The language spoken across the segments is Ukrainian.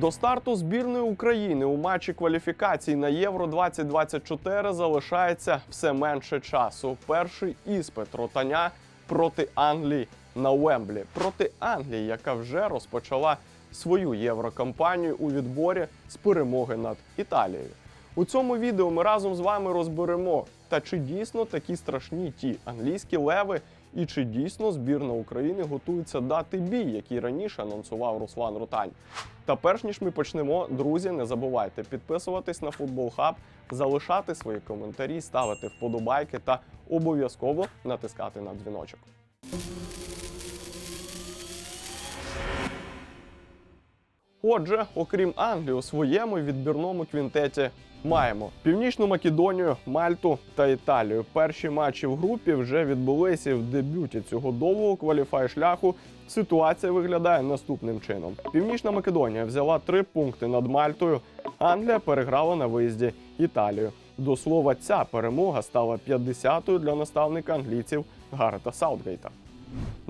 До старту збірної України у матчі кваліфікацій на Євро 2024 залишається все менше часу. Перший іспит ротаня проти Англії на Уемблі. Проти Англії, яка вже розпочала свою єврокампанію у відборі з перемоги над Італією. У цьому відео ми разом з вами розберемо, та чи дійсно такі страшні ті англійські леви, і чи дійсно збірна України готується дати бій, який раніше анонсував Руслан Ротань. Та перш ніж ми почнемо, друзі, не забувайте підписуватись на Футбол Хаб, залишати свої коментарі, ставити вподобайки та обов'язково натискати на дзвіночок. Отже, окрім Англії, у своєму відбірному квінтеті маємо Північну Македонію, Мальту та Італію. Перші матчі в групі вже відбулися в дебюті цього довгого кваліфай шляху. Ситуація виглядає наступним чином: Північна Македонія взяла три пункти над Мальтою. Англія переграла на виїзді Італію. До слова, ця перемога стала 50-ю для наставника англійців Гарета Саутгейта.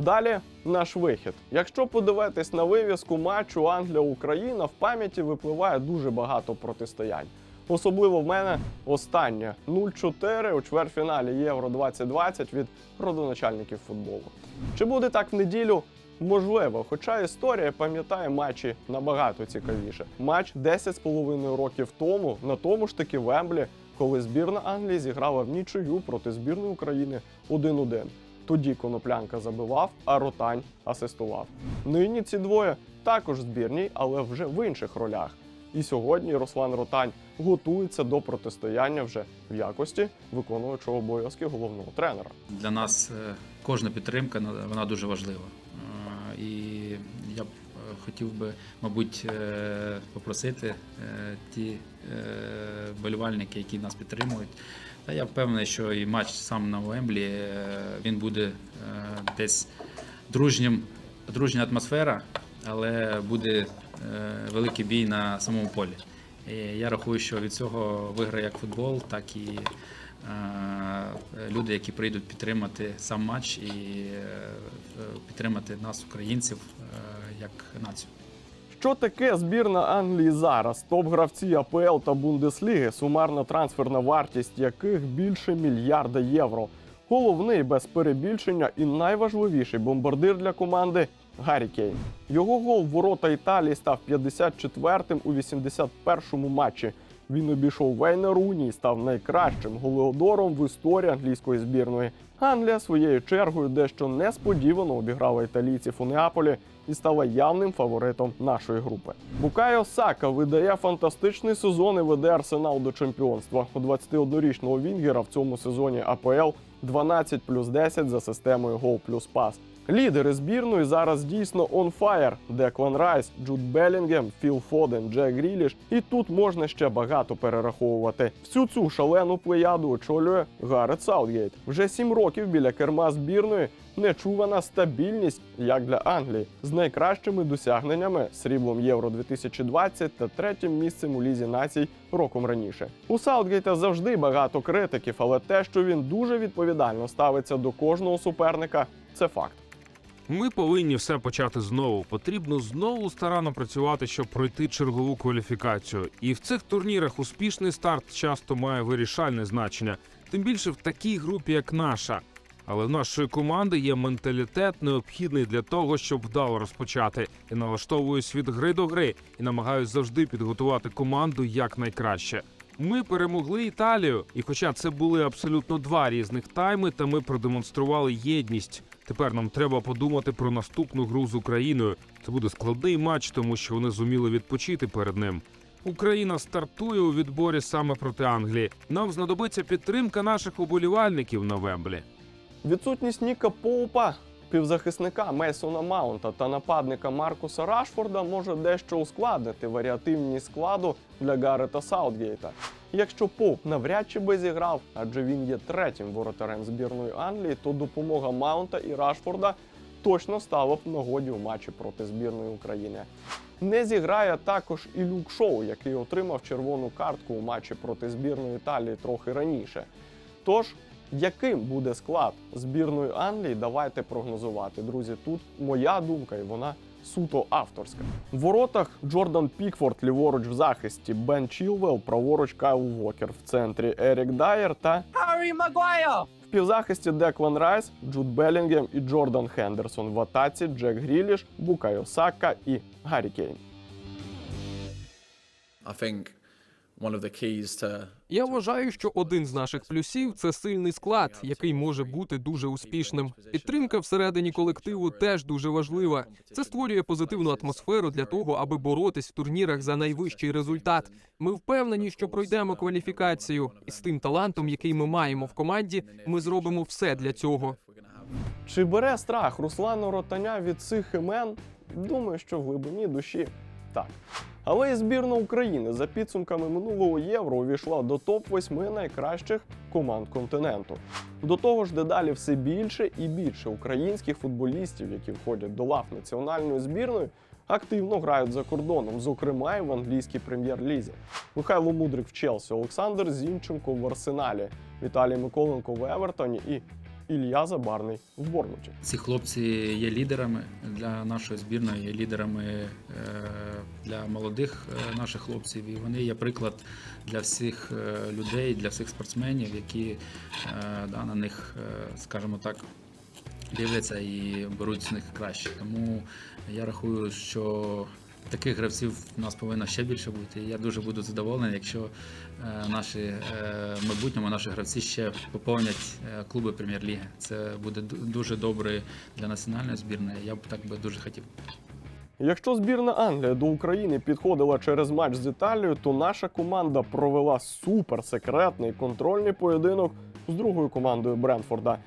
Далі наш вихід. Якщо подивитись на вивіску матчу Англія-Україна, в пам'яті випливає дуже багато протистоянь. Особливо в мене останнє 0-4 у чвертьфіналі Євро 2020 від родоначальників футболу. Чи буде так в неділю? Можливо, хоча історія пам'ятає матчі набагато цікавіше. Матч 10,5 років тому на тому ж таки Вемблі, коли збірна Англії зіграла в нічию проти збірної України 1-1. Тоді коноплянка забивав, а ротань асистував. Нині ці двоє також збірні, але вже в інших ролях. І сьогодні Руслан Ротань готується до протистояння вже в якості виконуючого обов'язки головного тренера. Для нас е, кожна підтримка вона дуже важлива. Е, І я б е, хотів би, мабуть, попросити ті болівальники, які нас підтримують. Та я впевнений, що і матч сам на Уемблі е, він буде е, десь дружнім, дружня атмосфера, але буде е, великий бій на самому полі. І я рахую, що від цього виграє як футбол, так і люди, які прийдуть підтримати сам матч і підтримати нас, українців, як націю. Що таке збірна Англії зараз? Топ-гравці АПЛ та Бундесліги, сумарна трансферна вартість яких більше мільярда євро. Головний без перебільшення і найважливіший бомбардир для команди Гаррі Кейн. Його гол ворота Італії став 54-м у 81-му матчі. Він обійшов Вейна Руні і став найкращим голеодором в історії англійської збірної. Англія своєю чергою дещо несподівано обіграла італійців у Неаполі і стала явним фаворитом нашої групи. Букайо Сака видає фантастичний сезон і веде арсенал до чемпіонства. У 21-річного Вінгера в цьому сезоні АПЛ 12 плюс 10 за системою гол плюс пас. Лідери збірної зараз дійсно on fire. Деклан Райс, Джуд Белінгем, Філ Фоден, Джек Гріліш. І тут можна ще багато перераховувати. Всю цю шалену плеяду очолює Гарет Саутгейт. Вже сім років біля керма збірної нечувана стабільність, як для Англії, з найкращими досягненнями сріблом Євро 2020 та третім місцем у лізі націй роком раніше. У Саутгейта завжди багато критиків, але те, що він дуже відповідально ставиться до кожного суперника, це факт. Ми повинні все почати знову. Потрібно знову старанно працювати, щоб пройти чергову кваліфікацію. І в цих турнірах успішний старт часто має вирішальне значення, тим більше в такій групі, як наша. Але в нашої команди є менталітет, необхідний для того, щоб вдало розпочати. І налаштовуюсь від гри до гри і намагаюсь завжди підготувати команду якнайкраще. Ми перемогли Італію, і хоча це були абсолютно два різних тайми, та ми продемонстрували єдність. Тепер нам треба подумати про наступну гру з Україною. Це буде складний матч, тому що вони зуміли відпочити перед ним. Україна стартує у відборі саме проти Англії. Нам знадобиться підтримка наших уболівальників на Вемблі. Відсутність Ніка Поупа, півзахисника Мейсона Маунта та нападника Маркуса Рашфорда може дещо ускладнити варіативність складу для Гарета Саутгейта. Якщо Поуп навряд чи би зіграв, адже він є третім воротарем збірної Англії, то допомога Маунта і Рашфорда точно стала б в нагоді у матчі проти збірної України. Не зіграє також і Люк Шоу, який отримав червону картку у матчі проти збірної Італії трохи раніше. Тож, яким буде склад збірної Англії, давайте прогнозувати. Друзі, тут моя думка, і вона суто авторська. В воротах Джордан Пікфорд ліворуч в захисті, Бен Чілвелл, праворуч Кайл Вокер в центрі Ерік Дайер та Harry Maguire! в півзахисті Деклан Райс, Джуд Белінгем і Джордан Хендерсон. В атаці Джек Гріліш, Букайо Сака і Гаррі Кейн. I think Я вважаю, що один з наших плюсів це сильний склад, який може бути дуже успішним. Підтримка всередині колективу теж дуже важлива. Це створює позитивну атмосферу для того, аби боротись в турнірах за найвищий результат. Ми впевнені, що пройдемо кваліфікацію, і з тим талантом, який ми маємо в команді, ми зробимо все для цього. Чи бере страх Руслана Ротаня від цих імен? Думаю, що в глибині душі так. Але і збірна України за підсумками минулого євро увійшла до топ-8 найкращих команд континенту. До того ж, дедалі все більше і більше українських футболістів, які входять до лав національної збірної, активно грають за кордоном, зокрема і в англійській прем'єр-лізі. Михайло Мудрик в Челсі, Олександр Зінченко в Арсеналі, Віталій Миколенко в Евертоні і Ілля Забарний в Бормуті. Ці хлопці є лідерами для нашої збірної, є лідерами е, для молодих е, наших хлопців. І вони є приклад для всіх е, людей, для всіх спортсменів, які да, на них, скажімо так, дивляться і беруть з них краще. Тому я рахую, що таких гравців у нас повинно ще більше бути. Я дуже буду задоволений, якщо е, наші е, в майбутньому наші гравці ще поповнять е, клуби прем'єр-ліги. Це буде дуже добре для національної збірної. Я б так би дуже хотів. Якщо збірна Англії до України підходила через матч з Італією, то наша команда провела суперсекретний контрольний поєдинок з другою командою Бренфорда.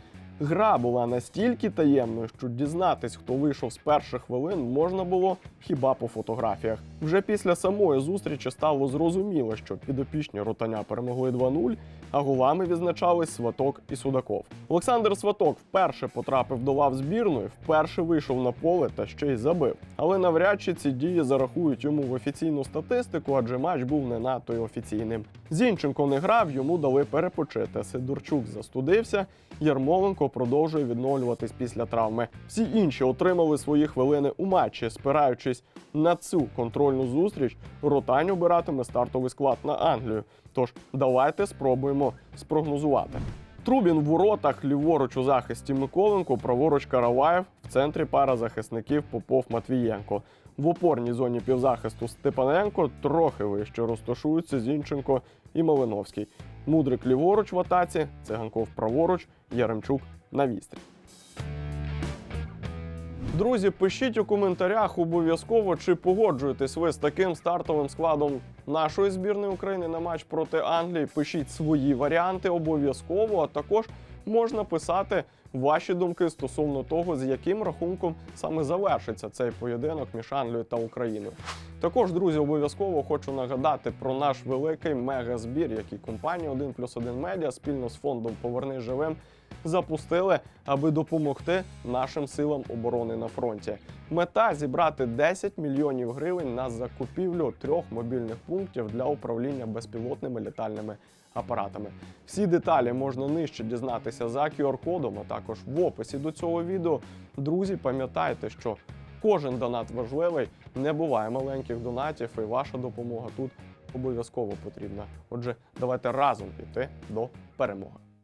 Гра була настільки таємною, що дізнатись, хто вийшов з перших хвилин, можна було хіба по фотографіях. Вже після самої зустрічі стало зрозуміло, що підопічні ротаня перемогли 2-0, а голами відзначались Сваток і Судаков. Олександр Сваток вперше потрапив до лав збірної, вперше вийшов на поле та ще й забив. Але навряд чи ці дії зарахують йому в офіційну статистику, адже матч був не надто й офіційним. Зінченко не грав, йому дали перепочити. Сидорчук застудився. Ярмоленко продовжує відновлюватись після травми. Всі інші отримали свої хвилини у матчі, спираючись на цю контрольну зустріч. Ротань обиратиме стартовий склад на Англію. Тож давайте спробуємо спрогнозувати. Трубін в воротах, ліворуч у захисті Миколенко, праворуч Караваєв, в центрі пара захисників Попов Матвієнко. В опорній зоні півзахисту Степаненко трохи вище розташуються Зінченко і Малиновський. Мудрик ліворуч в атаці, циганков праворуч, Яремчук на вістрі. Друзі, пишіть у коментарях обов'язково, чи погоджуєтесь ви з таким стартовим складом нашої збірної України на матч проти Англії. Пишіть свої варіанти обов'язково, а також можна писати ваші думки стосовно того, з яким рахунком саме завершиться цей поєдинок між Англією та Україною. Також, друзі, обов'язково хочу нагадати про наш великий мегазбір, який компанія 1 плюс 1 медіа спільно з фондом Поверни живим запустили, аби допомогти нашим силам оборони на фронті. Мета зібрати 10 мільйонів гривень на закупівлю трьох мобільних пунктів для управління безпілотними літальними апаратами. Всі деталі можна нижче дізнатися за QR-кодом, а також в описі до цього відео. Друзі, пам'ятайте, що кожен донат важливий, не буває маленьких донатів, і ваша допомога тут обов'язково потрібна. Отже, давайте разом піти до перемоги.